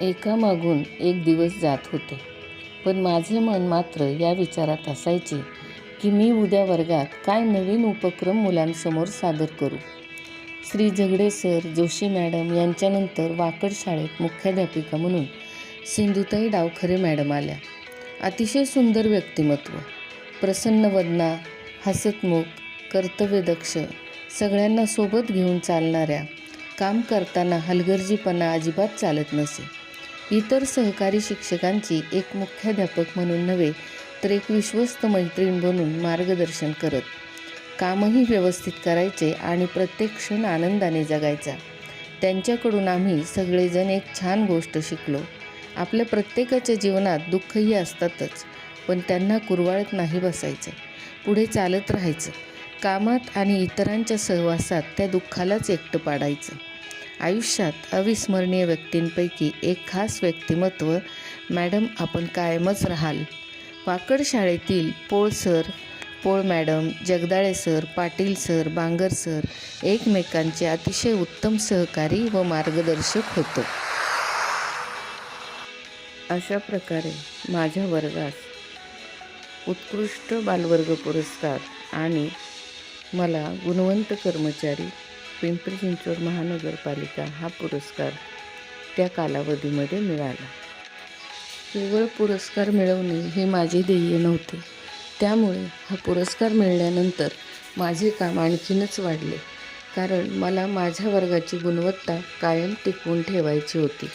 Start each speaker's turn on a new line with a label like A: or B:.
A: एकामागून एक दिवस जात होते. पण माझे मन मात्र या विचारात असायचे की मी उद्या वर्गात काय नवीन उपक्रम मुलांसमोर सादर करू. श्री झगडे सर जोशी मॅडम यांच्यानंतर वाकड शाळेत मुख्याध्यापिका म्हणून सिंधुताई डावखरे मॅडम आल्या. अतिशय सुंदर व्यक्तिमत्व. प्रसन्न वदना हसतमुख कर्तव्यदक्ष सगळ्यांना सोबत घेऊन चालणाऱ्या काम करताना हलगर्जीपणा अजिबात चालत नसे. इतर सहकारी शिक्षकांची एक मुख्याध्यापक म्हणून नव्हे तर एक विश्वस्त मैत्रीण बनून मार्गदर्शन करत. कामही व्यवस्थित करायचे आणि प्रत्येक क्षण आनंदाने जगायचा. त्यांच्याकडून आम्ही सगळेजण एक छान गोष्ट शिकलो. आपल्या प्रत्येकाच्या जीवनात दुःखही असतातच पण त्यांना कुरवाळत नाही बसायचं. पुढे चालत राहायचं. कामात आणि इतरांच्या सहवासात त्या दुःखालाच एकटं पाडायचं. आयुष्यात अविस्मरणीय व्यक्तींपैकी एक खास व्यक्तिमत्व मॅडम आपण कायमच राहाल. वाकड शाळेतील Pol sir Pol madam Jagdale sir Patil sir Bangar sir एकमेकांचे अतिशय उत्तम सहकारी व मार्गदर्शक होतो. अशा प्रकारे माझ्या वर्गास उत्कृष्ट बालवर्ग पुरस्कार आणि मला गुणवंत कर्मचारी पिंपरी चिंचवड महानगरपालिका हा पुरस्कार त्या कालावधीमध्ये मिळाला. केवळ पुरस्कार मिळवणे हे माझे ध्येय नव्हते. त्यामुळे हा पुरस्कार मिळाल्यानंतर माझे काम आणखीनच वाढले. कारण मला माझ्या वर्गाची गुणवत्ता कायम टिकवून ठेवायची होती.